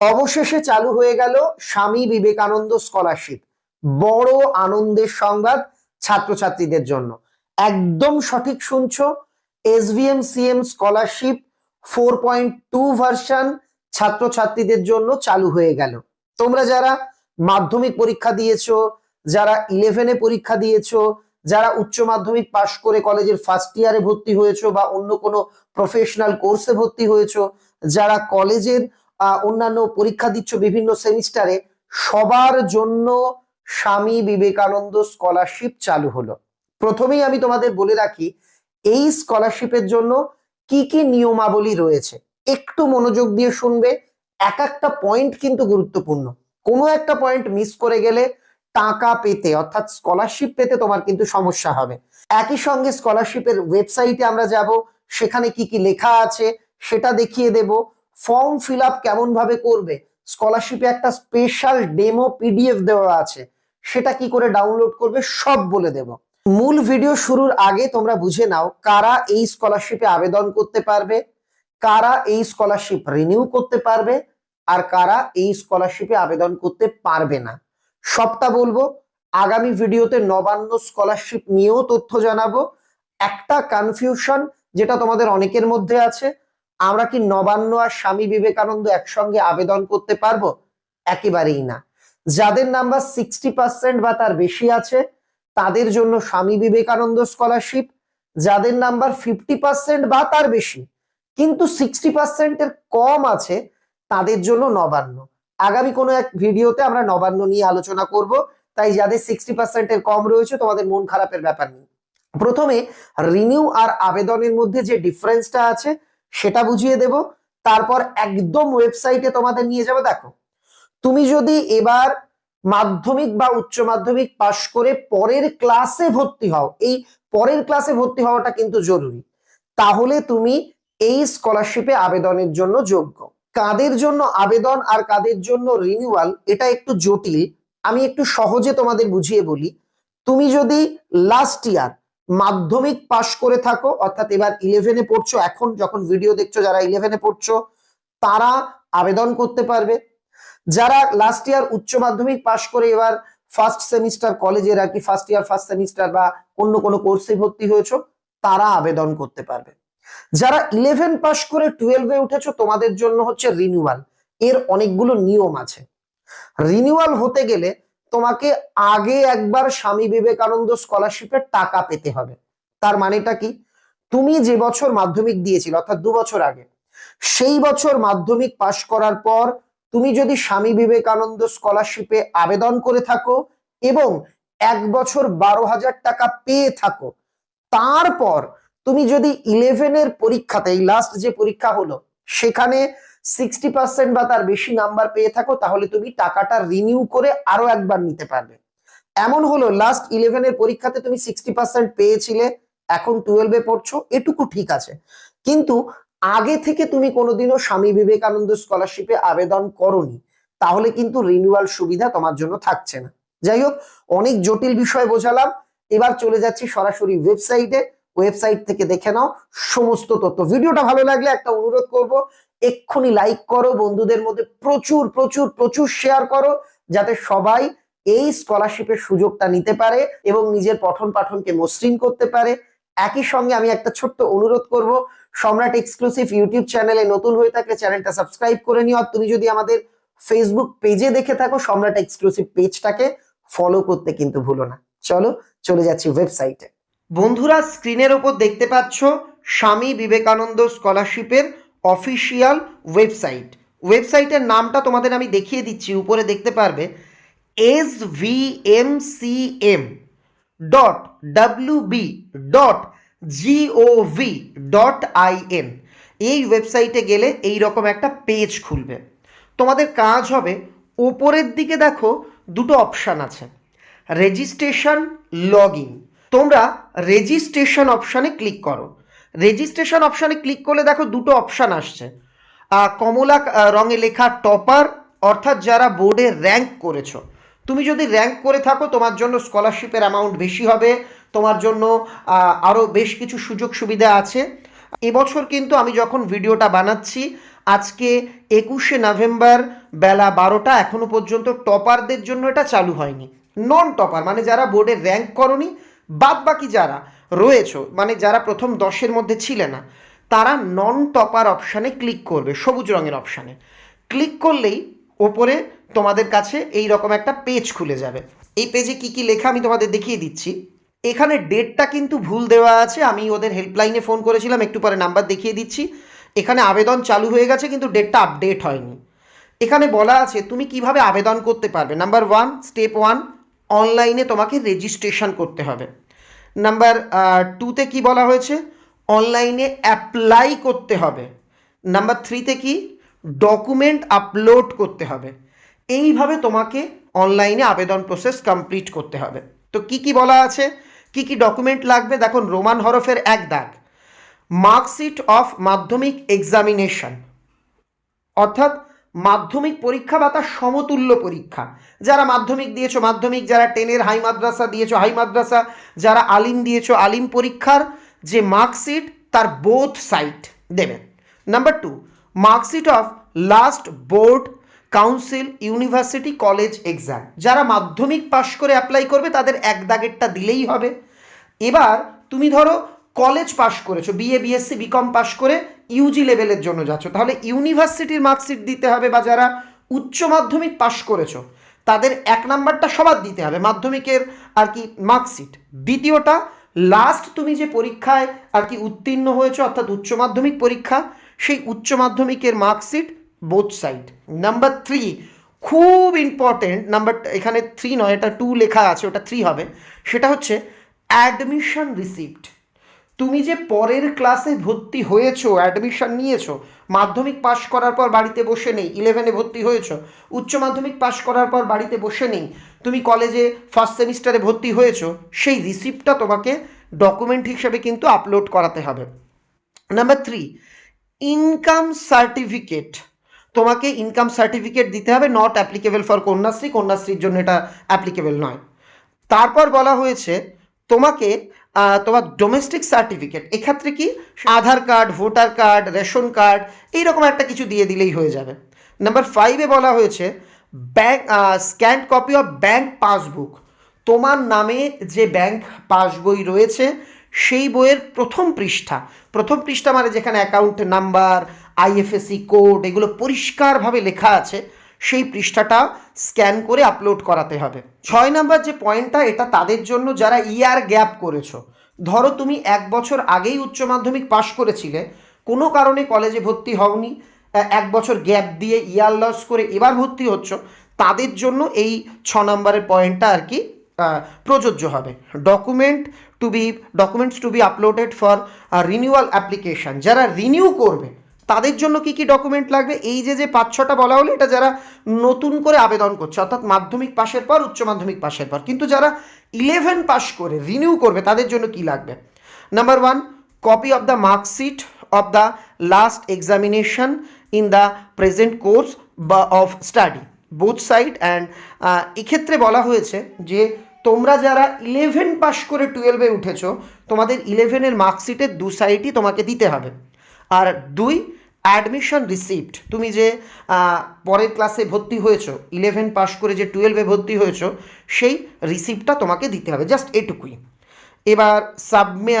অবশেষে চালু হয়ে গেল স্বামী বিবেকানন্দ স্কলারশিপ বড় আনন্দের সংবাদ ছাত্রছাত্রীদের জন্য। একদম সঠিক শুনছ শুনছো SVM CM scholarship four point two version ছাত্রছাত্রীদের জন্য চালু হয়ে গেল। তোমরা যারা মাধ্যমিক পরীক্ষা দিয়েছ, যারা ইলেভেনে পরীক্ষা দিয়েছ, যারা উচ্চ মাধ্যমিক পাশ করে কলেজের ফার্স্ট ইয়ারে ভর্তি হয়েছো বা অন্য কোনো প্রফেশনাল কোর্সে ভর্তি হয়েছো, যারা কলেজের অন্যান্য পরীক্ষা দিচ্ছ বিভিন্ন সেমিস্টারে, সবার জন্য স্বামী বিবেকানন্দ স্কলারশিপ চালু হলো। প্রথমেই আমি তোমাদের বলে রাখি, এই স্কলারশিপের জন্য কি কি নিয়মাবলী রয়েছে, একটু মনোযোগ দিয়ে শুনবে। এক একটা পয়েন্ট কিন্তু গুরুত্বপূর্ণ। কোনো একটা পয়েন্ট মিস করে গেলে টাকা পেতে, অর্থাৎ স্কলারশিপ পেতে তোমার কিন্তু সমস্যা হবে। একই সঙ্গে স্কলারশিপের ওয়েবসাইটে আমরা যাব, সেখানে কি কি লেখা আছে, সেটা দেখিয়ে দেব। ফর্ম ফিল আপ কেমন ভাবে করবে স্কলারশিপে একটা স্পেশাল ডেমো পিডিএফ দেওয়া আছে। সেটা কি করে ডাউনলোড করবে? সব বলে দেব। মূল ভিডিও শুরুর আগে তোমরা বুঝে নাও কারা এই স্কলারশিপে আবেদন করতে পারবে, কারা এই স্কলারশিপ রিনিউ করতে পারবে, আর কারা এই স্কলারশিপে আবেদন করতে পারবে না। সবটা বলব, আগামী ভিডিওতে নবান্ন স্কলারশিপ নিয়েও তথ্য জানাব। একটা কনফিউশন যেটা তোমাদের অনেকের মধ্যে আছে আমরা কি নবান্ন আর স্বামী বিবেকানন্দ একসঙ্গে আবেদন করতে পারব? একেবারেই না। যাদের নাম্বার সিক্সটি পার্সেন্ট বা তার বেশি আছে, তাদের জন্য স্বামী বিবেকানন্দ স্কলারশিপ যাদের নাম্বার ফিফটি পার্সেন্ট বা তার বেশি। কিন্তু সিক্সটি পার্সেন্টের কম আছে, তাদের জন্য নবান্ন। আগামী কোনো এক ভিডিওতে আমরা নবান্ন নিয়ে আলোচনা করব। তাই যাদের সিক্সটি পার্সেন্টের কম রয়েছে, তোমাদের মন খারাপের ব্যাপার নেই। প্রথমে রিনিউ আর আবেদনের মধ্যে যে ডিফারেন্সটা আছে সেটা বুঝিয়ে দেব। তারপর একদম ওয়েবসাইটে তোমাদের নিয়ে যাব, দেখো। তুমি যদি এবার মাধ্যমিক বা উচ্চ মাধ্যমিক পাশ করে পরের ক্লাসে ভর্তি হও, এই পরের ক্লাসে ভর্তি হওয়াটা কিন্তু জরুরি। তাহলে তুমি এই স্কলারশিপে আবেদনের জন্য যোগ্য। কাদের জন্য আবেদন আর কাদের জন্য রিনিউয়াল এটা একটু জটিল। আমি একটু সহজে তোমাদের বুঝিয়ে বলি। তুমি যদি লাস্ট ইয়ার মাধ্যমিক পাশ করে থাকো, অর্থাৎ এবার ইলেভেনে পড়ছো, এখন যখন ভিডিও দেখছ, যারা ইলেভেনে পড়ছো, তারা আবেদন করতে পারবে। যারা লাস্ট ইয়ার উচ্চ মাধ্যমিক পাশ করে এবার ফার্স্ট সেমিস্টার কলেজের আর কি ফার্স্ট ইয়ার ফার্স্ট সেমিস্টার বা অন্য কোনো কোর্সে ভর্তি হয়েছো, তারা আবেদন করতে পারবে। যারা ইলেভেন পাশ করে টুয়েলভে উঠেছো, তোমাদের জন্য হচ্ছে রিনিউয়াল এর অনেকগুলো নিয়ম আছে। রিনিউয়াল হতে গেলে তোমাকে আগে একবার স্বামী বিবেকানন্দ স্কলারশিপের টাকা পেতে হবে। তার মানেটা কি? তুমি যে বছর মাধ্যমিক দিয়েছিলে, অর্থাৎ দু বছর আগে, সেই বছর মাধ্যমিক পাশ করার পর তুমি যদি স্বামী বিবেকানন্দ স্কলারশিপে আবেদন করে থাকো এবং এক বছর বারো হাজার টাকা পেয়ে থাকো, তারপর তুমি যদি ইলেভেনের পরীক্ষাতে, এই লাস্ট যে পরীক্ষা হলো, সেখানে সিক্সটি পার্সেন্ট বা তার বেশি নাম্বার পেয়ে থাকো, তাহলে তুমি টাকাটা রিনিউ করে আরও একবার নিতে পারবে। এমন হলো লাস্ট ইলেভেনের পরীক্ষাতে তুমি সিক্সটি পার্সেন্ট পেয়েছিলে, এখন টুয়েলভে পড়ছো, এটুকু ঠিক আছে। কিন্তু আগে থেকে তুমি কোনোদিনও স্বামী বিবেকানন্দ স্কলারশিপে আবেদন করনি, তাহলে কিন্তু রিনিউয়াল সুবিধা তোমার জন্য থাকছে না। যাই হোক, অনেক জটিল বিষয় বোঝালাম। এবার চলে যাচ্ছি সরাসরি ওয়েবসাইটে ওয়েবসাইট থেকে দেখে নাও সমস্ত তথ্য। ভিডিওটা ভালো লাগলে একটা অনুরোধ করব এক্ষুনি লাইক করো, বন্ধুদের মধ্যে প্রচুর প্রচুর প্রচুর শেয়ার করো, যাতে সবাই এই স্কলারশিপের সুযোগটা নিতে পারে এবং নিজের পঠন পাঠনকে মসৃণ করতে পারে। একই সঙ্গে আমি একটা ছোট্ট অনুরোধ করব, সম্রাট এক্সক্লুসিভ ইউটিউব চ্যানেলে নতুন হয়ে থাকলে চ্যানেলটা সাবস্ক্রাইব করে নিও। আর তুমি যদি আমাদের ফেসবুক পেজে দেখে থাকো, সম্রাট এক্সক্লুসিভ পেজটাকে ফলো করতে কিন্তু ভুলো না। চলো, চলে যাচ্ছি ওয়েবসাইটে বন্ধুরা স্ক্রিনের ওপর দেখতে পাচ্ছ স্বামী বিবেকানন্দ স্কলারশিপের অফিসিয়াল ওয়েবসাইট ওয়েবসাইটের নামটা তোমাদের আমি দেখিয়ে দিচ্ছি, উপরে দেখতে পারবে। S V M C M dot W B dot G O V dot I IN এই ওয়েবসাইটে গেলে এই রকম একটা পেজ খুলবে। তোমাদের কাজ হবে ওপরের দিকে দেখো দুটো অপশান আছে। রেজিস্ট্রেশন লগ ইন তোমরা রেজিস্ট্রেশন অপশানে ক্লিক করো। রেজিস্ট্রেশন অপশানে ক্লিক করলে দেখো দুটো অপশান আসছে। কমলা রঙে লেখা টপার অর্থাৎ যারা বোর্ডে র্যাঙ্ক করেছ। তুমি যদি র্যাঙ্ক করে থাকো, তোমার জন্য স্কলারশিপের অ্যামাউন্ট বেশি হবে, তোমার জন্য আরও বেশ কিছু সুযোগ সুবিধা আছে। এবছর কিন্তু আমি যখন ভিডিওটা বানাচ্ছি, আজকে একুশে নভেম্বর বেলা বারোটা এখনও পর্যন্ত টপারদের জন্য এটা চালু হয়নি। নন টপার মানে যারা বোর্ডে র্যাঙ্ক করনি বাদ বাকি যারা রয়েছে মানে যারা প্রথম দশের মধ্যে ছিলে না, তারা নন টপার অপশানে ক্লিক করবে, সবুজ রঙের অপশানে ক্লিক করলেই ওপরে তোমাদের কাছে এই রকম একটা পেজ খুলে যাবে। এই পেজে কি কি লেখা আমি তোমাদের দেখিয়ে দিচ্ছি। এখানে ডেটটা কিন্তু ভুল দেওয়া আছে, আমি ওদের হেল্পলাইনে ফোন করেছিলাম, একটু পরে নাম্বার দেখিয়ে দিচ্ছি। এখানে আবেদন চালু হয়ে গেছে, কিন্তু ডেটটা আপডেট হয়নি। এখানে বলা আছে, তুমি কীভাবে আবেদন করতে পারবে? নাম্বার ওয়ান স্টেপ ওয়ান অনলাইনে তোমাকে রেজিস্ট্রেশন করতে হবে। নাম্বার টুতে কি বলা হয়েছে? অনলাইনে অ্যাপ্লাই করতে হবে। নাম্বার থ্রিতে কি? ডকুমেন্ট আপলোড করতে হবে। এইভাবে তোমাকে অনলাইনে আবেদন প্রসেস কমপ্লিট করতে হবে। তো কি কি বলা আছে? কি কি ডকুমেন্ট লাগবে? দেখুন, রোমান হরফের এক দাগ। মার্কশিট অফ মাধ্যমিক এক্সামিনেশন অর্থাৎ মাধ্যমিক পরীক্ষা বা তার সমতুল্য পরীক্ষা। যারা মাধ্যমিক দিয়েছ, মাধ্যমিক যারা টেনের হাই মাদ্রাসা দিয়েছ, হাই মাদ্রাসা, যারা আলিম দিয়েছ, আলিম পরীক্ষার যে মার্কশিট, তার বোথ সাইট দেবেন। Number two marksheet of last board council university college exam যারা মাধ্যমিক পাশ করে অ্যাপ্লাই করবে, তাদের এক দাগেরটা দিলেই হবে। এবার তুমি ধরো কলেজ পাশ করেছ বিএ বিএসসি বিকম পাশ করে ইউজি লেভেলের জন্য যাচ্ছ। তাহলে ইউনিভার্সিটির মার্কশিট দিতে হবে বা যারা উচ্চ মাধ্যমিক পাশ করেছ, তাদের এক নাম্বারটা সবার দিতে হবে, মাধ্যমিকের আর কি মার্কশিট দ্বিতীয়টা লাস্ট তুমি যে পরীক্ষায় আর কি উত্তীর্ণ হয়েছো, অর্থাৎ উচ্চ মাধ্যমিক পরীক্ষা, সেই উচ্চ মাধ্যমিকের marksheet both side number three খুব ইম্পর্টেন্ট নাম্বার এখানে থ্রি নয়, এটা টু লেখা আছে, ওটা থ্রি হবে। সেটা হচ্ছে অ্যাডমিশন রিসিপ্ট তুমি যে পরের ক্লাসে ভর্তি হয়েছো অ্যাডমিশন নিয়েছো, মাধ্যমিক পাশ করার পর বাড়িতে বসে নেই ইলেভেনে ভর্তি হয়েছো, উচ্চ মাধ্যমিক পাশ করার পর বাড়িতে বসে নেই, তুমি কলেজে ফার্স্ট সেমিস্টারে ভর্তি হয়েছো, সেই রিসিপ্টটা তোমাকে ডকুমেন্ট হিসেবে কিন্তু আপলোড করাতে হবে। নাম্বার থ্রি ইনকাম সার্টিফিকেট তোমাকে ইনকাম সার্টিফিকেট দিতে হবে নট অ্যাপ্লিকেবল ফর কন্যাশ্রী, কন্যাশ্রীর জন্য এটা অ্যাপ্লিকেবল নয়। তারপর বলা হয়েছে, তোমাকে তোমার ডোমেস্টিক সার্টিফিকেট এক্ষেত্রে কি? Aadhaar card, voter card, ration card, এইরকম একটা কিছু দিয়ে দিলেই হয়ে যাবে। নাম্বার ফাইভে বলা হয়েছে bank scanned copy of bank passbook তোমার নামে যে ব্যাংক পাসবই রয়েছে, সেই বইয়ের প্রথম পৃষ্ঠা। প্রথম পৃষ্ঠা মানে যেখানে অ্যাকাউন্ট নাম্বার আইএফএসি কোড এগুলো পরিষ্কারভাবে লেখা আছে। সেই পৃষ্ঠাটা স্ক্যান করে আপলোড করাতে হবে। ছয় নাম্বার যে পয়েন্টটা, এটা তাদের জন্য যারা ইয়ার গ্যাপ করেছ, ধরো তুমি এক বছর আগেই উচ্চ মাধ্যমিক পাশ করেছিলে, কোনো কারণে কলেজে ভর্তি হওনি এক বছর গ্যাপ দিয়ে ইয়ার লস করে এবার ভর্তি হচ্ছ, তাদের জন্য এই ছ নম্বরের পয়েন্টটা আর কি প্রযোজ্য হবে। Document to be documents to be uploaded for renewal application যারা রিনিউ করবে তাদের জন্য কি কি ডকুমেন্ট লাগবে? এই যে যে পাঁচ, ছটা বলা হলো, এটা যারা নতুন করে আবেদন করছে, অর্থাৎ মাধ্যমিক পাশের পর, উচ্চ মাধ্যমিক পাশের পর, কিন্তু যারা ইলেভেন পাস করে রিনিউ করবে, তাদের জন্য কি লাগবে? Number one copy of the marksheet of the last examination in the present course বা of study both side and এক্ষেত্রে বলা হয়েছে যে, তোমরা যারা ইলেভেন পাস করে টুয়েলভে উঠেছো, তোমাদের ইলেভেনের মার্কশিটের দু সাইডই তোমাকে দিতে হবে। আর দুই অ্যাডমিশন রিসিপ্ট তুমি যে পরের ক্লাসে ভর্তি হয়েছো ইলেভেন পাস করে যে টুয়েলভে ভর্তি হয়েছো, সেই রিসিপ্টটা তোমাকে দিতে হবে জাস্ট এটুকুই। এবার সাবমি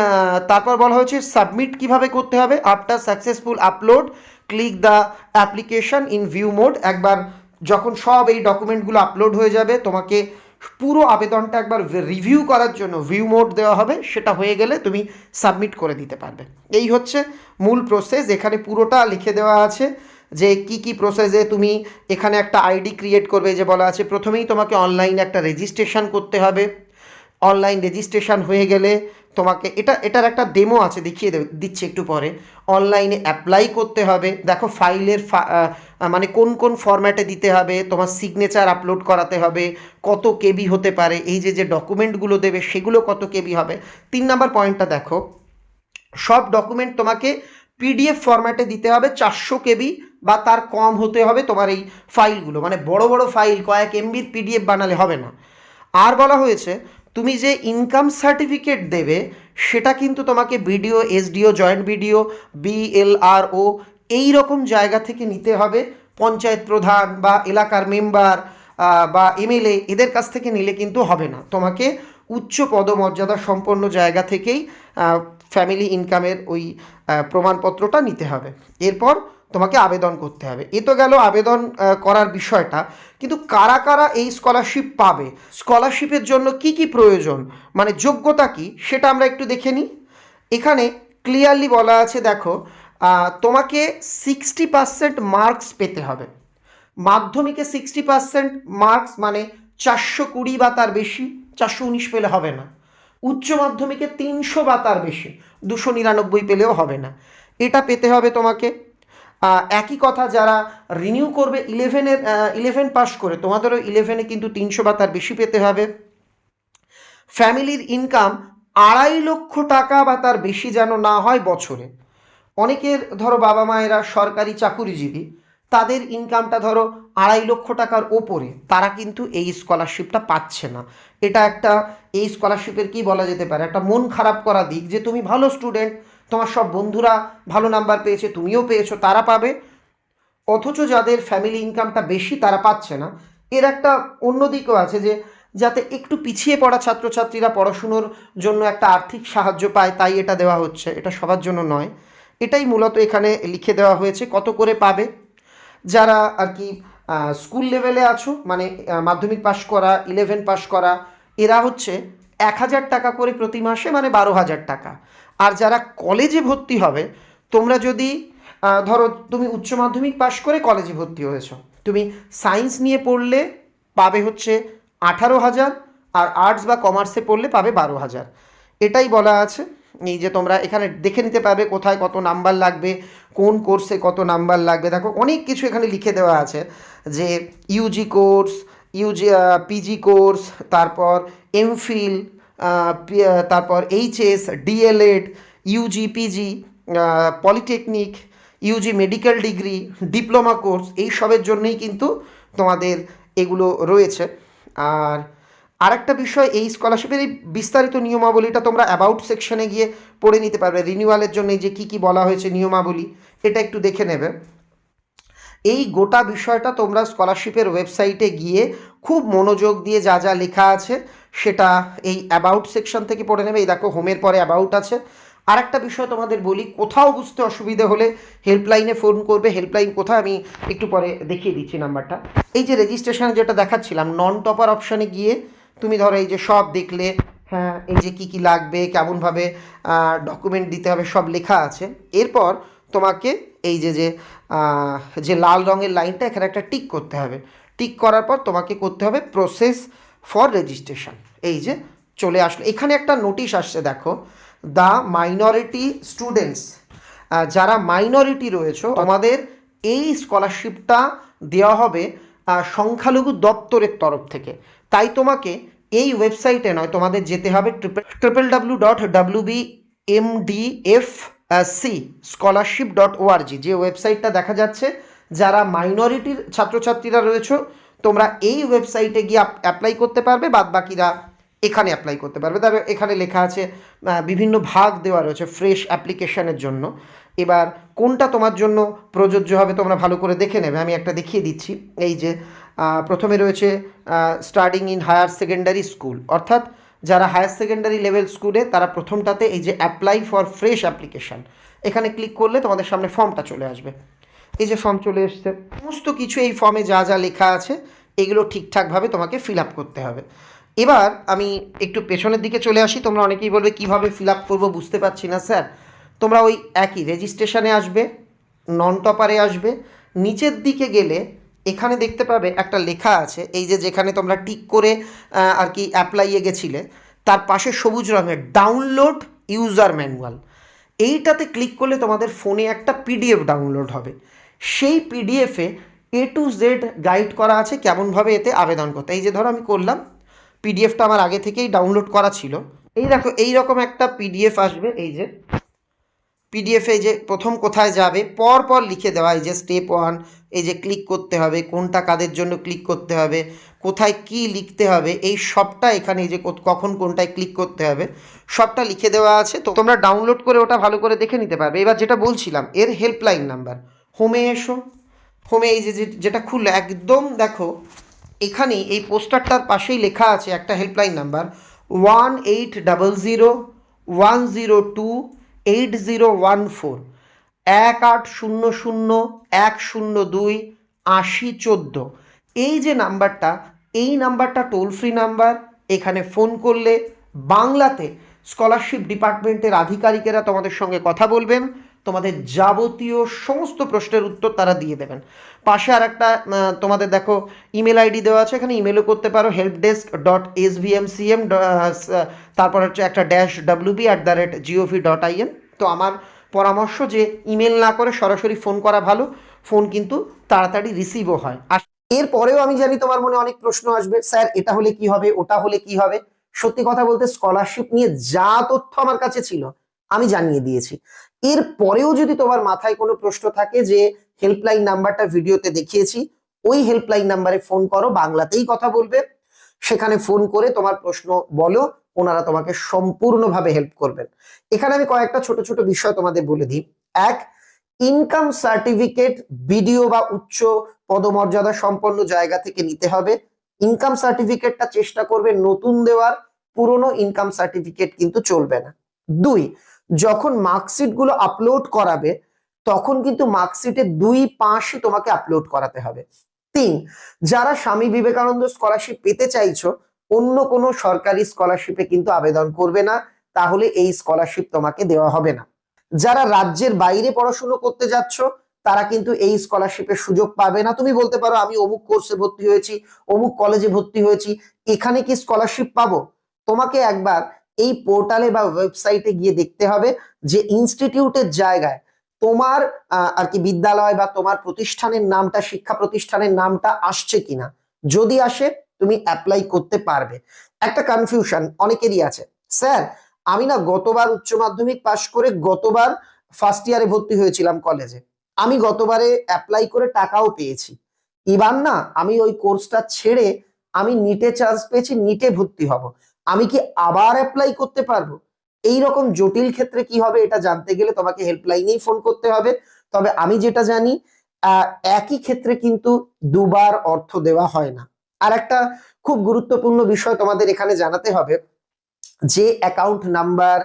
তারপর বলা হয়েছে সাবমিট কীভাবে করতে হবে after successful upload click the application in view mode একবার যখন সব এই ডকুমেন্টগুলো আপলোড হয়ে যাবে, তোমাকে পুরো আবেদনটা একবার রিভিউ করার জন্য ভিউ মোড দেওয়া হবে, সেটা হয়ে গেলে তুমি সাবমিট করে দিতে পারবে। এই হচ্ছে মূল প্রসেস এখানে পুরোটা লিখে দেওয়া আছে যে কি কি প্রসেসে তুমি এখানে একটা আইডি ক্রিয়েট করবে, যে বলা আছে প্রথমেই তোমাকে অনলাইনে একটা রেজিস্ট্রেশন করতে হবে। অনলাইন রেজিস্ট্রেশন হয়ে গেলে তোমাকে, এটা, এটার একটা ডেমো আছে, দেখিয়ে দেব, দিচ্ছি একটু পরে। অনলাইনে অ্যাপ্লাই করতে হবে। দেখো ফাইলের মানে কোন কোন ফরম্যাটে দিতে হবে, তোমার সিগনেচার আপলোড করাতে হবে, কত কেবি হতে পারে, এই যে যে ডকুমেন্টগুলো দেবে, সেগুলো কত কেবি হবে। তিন নাম্বার পয়েন্টটা দেখো। সব ডকুমেন্ট তোমাকে পিডিএফ ফরম্যাটে দিতে হবে, চারশো কেবি বা তার কম হতে হবে তোমার এই ফাইলগুলো মানে বড় বড় ফাইল কয়েক এমবির পিডিএফ বানালে হবে না। আর বলা হয়েছে তুমি যে ইনকাম সার্টিফিকেট দেবে, সেটা কিন্তু তোমাকে BDO SDO joint BDO BLRO এই রকম জায়গা থেকে নিতে হবে। পঞ্চায়েত প্রধান বা এলাকার মেম্বার বা এমএলএ এদের কাছ থেকে নিলে কিন্তু হবে না। তোমাকে উচ্চ পদমর্যাদা সম্পন্ন জায়গা থেকেই ফ্যামিলি ইনকামের ওই প্রমাণপত্রটা নিতে হবে। এরপর তোমাকে আবেদন করতে হবে। এ তো গেল আবেদন করার বিষয়টা। কিন্তু কারা কারা এই স্কলারশিপ পাবে? স্কলারশিপের জন্য কি কি প্রয়োজন? মানে যোগ্যতা কি? সেটা আমরা একটু দেখে নিই। এখানে ক্লিয়ারলি বলা আছে, দেখো তোমাকে সিক্সটি পার্সেন্ট মার্কস পেতে হবে। মাধ্যমিকে সিক্সটি পার্সেন্ট মার্কস মানে চারশো কুড়ি বা তার বেশি, চারশো উনিশ পেলে হবে না। উচ্চ মাধ্যমিকে তিনশো বা তার বেশি, দুশো নিরানব্বই পেলেও হবে না। এটা পেতে হবে তোমাকে একই কথা যারা রিনিউ করবে ইলেভেনের ইলেভেন পাস করে, তোমাদেরও ইলেভেনে কিন্তু তিনশো বা তার বেশি পেতে হবে। ফ্যামিলির ইনকাম আড়াই লক্ষ টাকা বা তার বেশি যেন না হয় বছরে। অনেকের ধরো বাবা মায়েরা সরকারি চাকুরিজীবী, তাদের ইনকামটা ধরো আড়াই লক্ষ টাকার ওপরে, তারা কিন্তু এই স্কলারশিপটা পাচ্ছে না। এটা একটা, এই স্কলারশিপের কি বলা যেতে পারে? একটা মন খারাপ করা দিক যে তুমি ভালো স্টুডেন্ট তোমার সব বন্ধুরা ভালো নাম্বার পেয়েছে, তুমিও পেয়েছ, তারা পাবে। অথচ যাদের ফ্যামিলি ইনকামটা বেশি, তারা পাচ্ছে না। এর একটা অন্য দিকও আছে যে, যাতে একটু পিছিয়ে পড়া ছাত্রছাত্রীরা পড়াশুনোর জন্য একটা আর্থিক সাহায্য পায়, তাই এটা দেওয়া হচ্ছে। এটা সবার জন্য নয়। এটাই মূলত এখানে লিখে দেওয়া হয়েছে, কত করে পাবে। যারা আর কি স্কুল লেভেলে আছো মানে মাধ্যমিক পাশ করা ইলেভেন পাশ করা, এরা হচ্ছে এক হাজার টাকা করে প্রতি মাসে মানে বারো হাজার টাকা। আর যারা কলেজে ভর্তি হবে, তোমরা যদি ধরো তুমি উচ্চ মাধ্যমিক পাশ করে কলেজে ভর্তি হয়েছো, তুমি সায়েন্স নিয়ে পড়লে পাবে হচ্ছে আঠারো হাজার আর আর্টস বা কমার্সে পড়লে পাবে বারো হাজার। এটাই বলা আছে, এই যে তোমরা এখানে দেখে নিতে পারবে কোথায় কত নাম্বার লাগবে, কোন কোর্সে কত নাম্বার লাগবে। দেখো, অনেক কিছু এখানে লিখে দেওয়া আছে, যে UG course, UG PG course, তারপর এমফিল তারপর HS DElEd UG PG polytechnic UG medical degree diploma course এই সবের জন্যই কিন্তু তোমাদের এগুলো রয়েছে। আর আরেকটা বিষয়, এই স্কলারশিপের এই বিস্তারিত নিয়মাবলীটা তোমরা অ্যাবাউট সেকশনে গিয়ে পড়ে নিতে পারবে। রিনিউয়ালের জন্য যে কী কী বলা হয়েছে নিয়মাবলী, এটা একটু দেখে নেবে। এই গোটা বিষয়টা তোমরা স্কলারশিপের ওয়েবসাইটে গিয়ে খুব মনোযোগ দিয়ে যা যা লেখা আছে সেটা এই অ্যাবাউট সেকশন থেকে পড়ে নেবে। এই দেখো হোমের পরে অ্যাবাউট আছে। আর একটা বিষয় তোমাদের বলি, কোথাও বুঝতে অসুবিধে হলে হেল্পলাইনে ফোন করবে। হেল্পলাইন কোথায়? আমি একটু পরে দেখিয়ে দিচ্ছি নাম্বারটা। এই যে রেজিস্ট্রেশনে যেটা দেখাচ্ছিলাম নন টপার অপশানে গিয়ে তুমি ধরো এই যে সব দেখলে হ্যাঁ এই যে কী কী লাগবে, কেমনভাবে ডকুমেন্ট দিতে হবে, সব লেখা আছে। এরপর তোমাকে এই যে যে যে লাল রঙের লাইনটা এখানে একটা টিক করতে হবে। টিক করার পর তোমাকে করতে হবে প্রসেস ফর রেজিস্ট্রেশন এই যে, চলে আসলো। এখানে একটা নোটিশ আসছে, দেখো। দ্য মাইনরিটি স্টুডেন্টস যারা মাইনরিটি রয়েছে, তোমাদের এই স্কলারশিপটা দেওয়া হবে সংখ্যালঘু দপ্তরের তরফ থেকে। তাই তোমাকে এই ওয়েবসাইটে নয়, তোমাদের যেতে হবে triple W dot W B M D F C scholarship dot ORG যে ওয়েবসাইটটা দেখা যাচ্ছে, যারা মাইনরিটির ছাত্রছাত্রীরা রয়েছে, তোমরা এই ওয়েবসাইটে গিয়ে অ্যাপ্লাই করতে পারবে বাদ বাকিরা এখানে অ্যাপ্লাই করতে পারবে। তার এখানে লেখা আছে বিভিন্ন ভাগ দেওয়া রয়েছে ফ্রেশ অ্যাপ্লিকেশনের জন্য। এবার কোনটা তোমার জন্য প্রযোজ্য হবে তোমরা ভালো করে দেখে নেবে। আমি একটা দেখিয়ে দিচ্ছি। এই যে প্রথমে রয়েছে starting in higher secondary school অর্থাৎ যারা হায়ার সেকেন্ডারি লেভেল স্কুলে তারা প্রথমটাতে এই যে অ্যাপ্লাই ফর ফ্রেশ অ্যাপ্লিকেশান এখানে ক্লিক করলে তোমাদের সামনে ফর্মটা চলে আসবে। এই যে ফর্ম চলে এসছে, সমস্ত কিছু এই ফর্মে যা যা লেখা আছে, এগুলো ঠিকঠাকভাবে তোমাকে ফিল আপ করতে হবে। এবার আমি একটু পেছনের দিকে চলে আসি, তোমরা অনেকেই বলবে, কীভাবে ফিল আপ করব বুঝতে পারছি না, স্যার। তোমরা ওই একই রেজিস্ট্রেশনে আসবে নন টপারে আসবে, নিচের দিকে গেলে এখানে দেখতে পাবে একটা লেখা আছে, এই যে যেখানে তোমরা টিক করে আর কি অ্যাপ্লাইয়ে গেছিলে, তার পাশে সবুজ রঙের ডাউনলোড ইউজার ম্যানুয়াল এইটাতে ক্লিক করলে তোমাদের ফোনে একটা পিডিএফ ডাউনলোড হবে। সেই পিডিএফে এ টু জেড গাইড করা আছে কেমনভাবে এতে আবেদন করতে। এই যে ধরো আমি করলাম পিডিএফটা আমার আগে থেকেই ডাউনলোড করা ছিল। এই দেখো, এই রকম একটা পিডিএফ আসবে, এই যে। পিডিএফে যে প্রথম কোথায় যাবে, পর পর লিখে দেওয়া এই যে স্টেপ ওয়ান এই যে ক্লিক করতে হবে, কোনটা কাদের জন্য ক্লিক করতে হবে, কোথায় কি লিখতে হবে, এই সবটা এখানে যে কখন কোনটায় ক্লিক করতে হবে, সবটা লিখে দেওয়া আছে। তো তোমরা ডাউনলোড করে ওটা ভালো করে দেখে নিতে পারবে। এবার যেটা বলছিলাম, এর হেল্পলাইন নাম্বার হোমে এসো। হোমে এই যে যেটা খুললে, একদম দেখো এখানে এই পোস্টারটার পাশেই লেখা আছে একটা helpline number one eight double zero one zero two eight zero one four এক আট শূন্য শূন্য, এক শূন্য দুই, আশি চোদ্দ। এই যে নাম্বারটা, এই নাম্বারটা টোল ফ্রি নাম্বার, এখানে ফোন করলে বাংলাতে স্কলারশিপ ডিপার্টমেন্টের আধিকারিকেরা তোমাদের সঙ্গে কথা বলবেন। তোমাদের যাবতীয় সমস্ত প্রশ্নের উত্তর তারা দিয়ে দেবেন। পাশে আর একটা তোমাদের দেখো ইমেল আইডি দেওয়া আছে, এখানে ইমেলও করতে পারো help desk dot S V M C M তারপর হচ্ছে একটা dash W B at the rate G O V dot IN তো আমার পরামর্শ যে ইমেল না করে সরাসরি ফোন করা ভালো ফোন কিন্তু তাড়াতাড়ি রিসিভও হয়। আর এরপরেও আমি জানি তোমার মনে অনেক প্রশ্ন আসবে, স্যার, এটা হলে কি হবে, ওটা হলে কি হবে? সত্যি কথা বলতে স্কলারশিপ নিয়ে যা তথ্য আমার কাছে ছিল, আমি জানিয়ে দিয়েছি। এর পরেও যদি তোমার মাথায় কোনো প্রশ্ন থাকে যে হেল্পলাইন নাম্বারটা ভিডিওতে দেখিয়েছি, ওই হেল্পলাইন নাম্বারে ফোন করো, বাংলাতেই কথা বলবে। সেখানে ফোন করে তোমার প্রশ্ন বলো, ওনারা তোমাকে সম্পূর্ণভাবে হেল্প করবেন। এখানে আমি কয়েকটা ছোট ছোট বিষয় তোমাদের বলে দিই। এক ইনকাম সার্টিফিকেট বিডিও বা উচ্চ পদমর্যাদা সম্পন্ন জায়গা থেকে নিতে হবে। ইনকাম সার্টিফিকেটটা চেষ্টা করবে নতুন দেওয়ার, পুরনো ইনকাম সার্টিফিকেট কিন্তু চলবে না। দুই যখন মার্কশিটগুলো আপলোড করাবে, তখন কিন্তু মার্কশিটে দুই পাঁচই তোমাকে আপলোড করাতে হবে। তিন, যারা স্বামী বিবেকানন্দ স্কলারশিপ পেতে চাইছো, অন্য কোনো সরকারি স্কলারশিপে কিন্তু আবেদন করবে না, তাহলে এই স্কলারশিপ তোমাকে দেওয়া হবে না। যারা রাজ্যের বাইরে পড়াশুনো করতে যাচ্ছ, তারা কিন্তু এই স্কলারশিপের সুযোগ পাবে না। তুমি বলতে পারো, আমি অমুক কোর্সে ভর্তি হয়েছি, অমুক কলেজে ভর্তি হয়েছি, এখানে কি স্কলারশিপ পাবো? তোমাকে একবার এই পোর্টালে বা ওয়েবসাইটে গিয়ে দেখতে হবে যে ইনস্টিটিউটের জায়গায় তোমার আর কি বিদ্যালয় বা তোমার প্রতিষ্ঠানের নামটা, শিক্ষা প্রতিষ্ঠানের নামটা আসছে কিনা। যদি আসে, তুমি অ্যাপ্লাই করতে পারবে। একটা কনফিউশন অনেকেরই আছে। স্যার, আমি না গতবার উচ্চ মাধ্যমিক পাশ করে গতবার ফার্স্ট ইয়ারে ভর্তি হয়েছিলাম কলেজে আমি গতবারে অ্যাপ্লাই করে টাকাও পেয়েছি। এবার না, আমি ওই কোর্সটা ছেড়ে আমি নিটে চান্স পেয়েছি নিটে ভর্তি হব। আমি কি আবার অ্যাপ্লাই করতে পারব? এই রকম জটিল ক্ষেত্রে কি হবে এটা জানতে গেলে তোমাকে হেল্পলাইনেই ফোন করতে হবে। তবে আমি যেটা জানি একই ক্ষেত্রে কিন্তু দুবার অর্থ দেওয়া হয় না। আর একটা খুব গুরুত্বপূর্ণ বিষয় তোমাদের এখানে জানাতে হবে, যে অ্যাকাউন্ট নাম্বার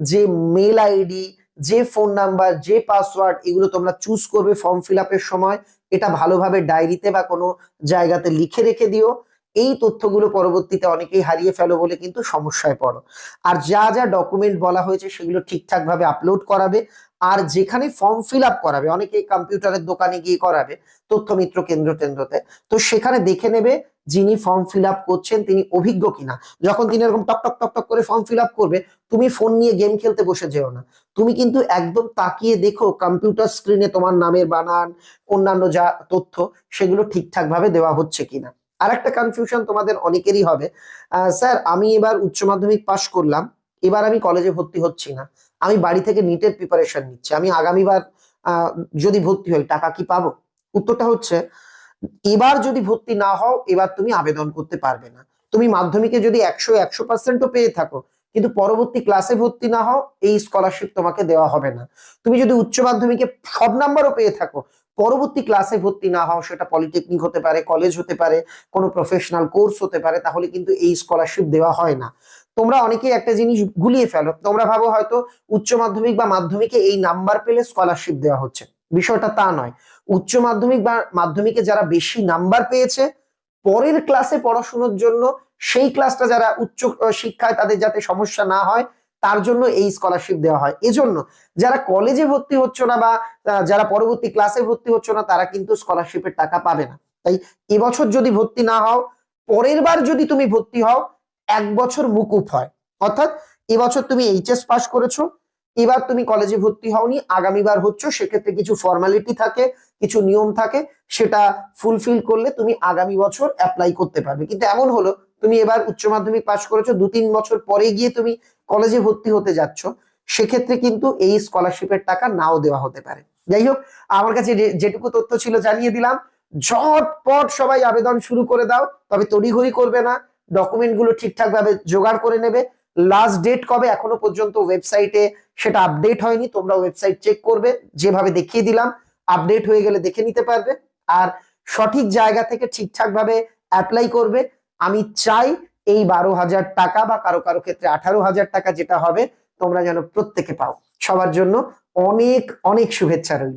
যে মেল আইডি যে ফোন নাম্বার যে পাসওয়ার্ড এগুলো তোমরা চুজ করবে ফর্ম ফিল সময়। এটা ভালোভাবে ডায়েরিতে বা কোনো জায়গাতে লিখে রেখে দিও। এই তথ্যগুলো পরবর্তীতে অনেকেই হারিয়ে ফেলো বলে কিন্তু সমস্যায় পড়ো। আর যা যা ডকুমেন্ট বলা হয়েছে সেগুলো ঠিকঠাক ভাবে আপলোড করাবে আর যেখানে ফর্ম ফিল আপ করাবে অনেকে কম্পিউটারের দোকানে গিয়ে করাবে তথ্য মিত্র কেন্দ্র কেন্দ্রতে তো সেখানে দেখে নেবে যিনি ফর্ম ফিল আপ করছেন তিনি অভিজ্ঞ কিনা। যখন তিনি এরকম টক টক টক টক করে ফর্ম ফিল আপ করবে, তুমি ফোন নিয়ে গেম খেলতে বসে যেও না। তুমি কিন্তু একদম তাকিয়ে দেখো কম্পিউটার স্ক্রিনে তোমার নামের বানান, অন্যান্য যা তথ্য, সেগুলো ঠিকঠাক ভাবে দেওয়া হচ্ছে কিনা। আর একটা কনফিউশন তোমাদের অনেকেরই হবে। স্যার আমি এবার উচ্চ মাধ্যমিক পাশ করলাম, এবার আমি কলেজে ভর্তি হচ্ছি না। আমি বাড়ি থেকে নিটের প্রিপারেশন নিচ্ছি। আমি আগামীবার যদি ভর্তি হই, টাকা কি পাবো? উত্তরটা হচ্ছে, এবার যদি ভর্তি না হও, এবার তুমি আবেদন করতে পারবে না। তুমি মাধ্যমিকে যদি একশো একশো পার্সেন্টও পেয়ে থাকো, কিন্তু পরবর্তী ক্লাসে ভর্তি না হও, এই স্কলারশিপ তোমাকে দেওয়া হবে না। তুমি যদি উচ্চ মাধ্যমিকে সব নাম্বারও পেয়ে থাকো পরবর্তী ক্লাসে ভর্তি না হও, সেটা পলিটেকনিক হতে পারে কলেজ হতে পারে, কোনো প্রফেশনাল কোর্স হতে পারে, তাহলে কিন্তু এই স্কলারশিপ দেওয়া হয় না। তোমরা অনেকেই একটা জিনিস গুলিয়ে ফেলো, তোমরা ভাবো হয়তো উচ্চ মাধ্যমিক বা মাধ্যমিকে এই নাম্বার পেলে স্কলারশিপ দেওয়া হচ্ছে। বিষয়টা তা নয়। উচ্চ মাধ্যমিক বা মাধ্যমিকে যারা বেশি নাম্বার পেয়েছে, পরের ক্লাসে পড়াশুনোর জন্য সেই ক্লাসটা যারা উচ্চ শিক্ষায় তাদের যাতে সমস্যা না হয় তার জন্য এই স্কলারশিপ দেওয়া হয়। এজন্য যারা কলেজে ভর্তি হচ্ছে না বা যারা পরবর্তী ক্লাসে ভর্তি হচ্ছে না, তারা কিন্তু স্কলারশিপের টাকা পাবে না। তাই এবছর যদি ভর্তি না হও, পরের বার যদি তুমি ভর্তি হও, এক বছর মুকুব হয়। অর্থাৎ এবছর তুমি এইচএস পাস করেছ, এবার তুমি কলেজে ভর্তি হওনি আগামীবার হচ্ছ, সেক্ষেত্রে কিছু ফর্মালিটি থাকে, কিছু নিয়ম থাকে, সেটা ফুলফিল করলে তুমি আগামী বছর অ্যাপ্লাই করতে পারবে। কিন্তু এমন হলো তুমি এবার উচ্চ মাধ্যমিক পাশ করেছ, দু তিন বছর পরে গিয়ে তুমি কলেজে ভর্তি হতে যাচ্ছ, সেক্ষেত্রে কিন্তু এই স্কলারশিপের টাকা নাও দেওয়া হতে পারে। যাই হোক, আমার কাছে যেটুকু তথ্য ছিল জানিয়ে দিলাম। ঝটপট সবাই আবেদন শুরু করে দাও, তবে তড়িঘড়ি করবে না। ডকুমেন্টগুলো ঠিকঠাক ভাবে জোগাড় করে নেবে। লাস্ট ডেট কবে এখনও পর্যন্ত ওয়েবসাইটে সেটা আপডেট হয়নি তোমরা ওয়েবসাইট চেক করবে। যেভাবে দেখিয়ে দিলাম আপডেট হয়ে গেলে দেখে নিতে পারবে। আর সঠিক জায়গা থেকে ঠিকঠাক ভাবে অ্যাপ্লাই করবে। আমি চাই এই বারো হাজার টাকা বা কারও কারও ক্ষেত্রে আঠারো হাজার টাকা যেটা হবে, তোমরা যেন প্রত্যেকে পাও। সবার জন্য অনেক অনেক শুভেচ্ছা রইল।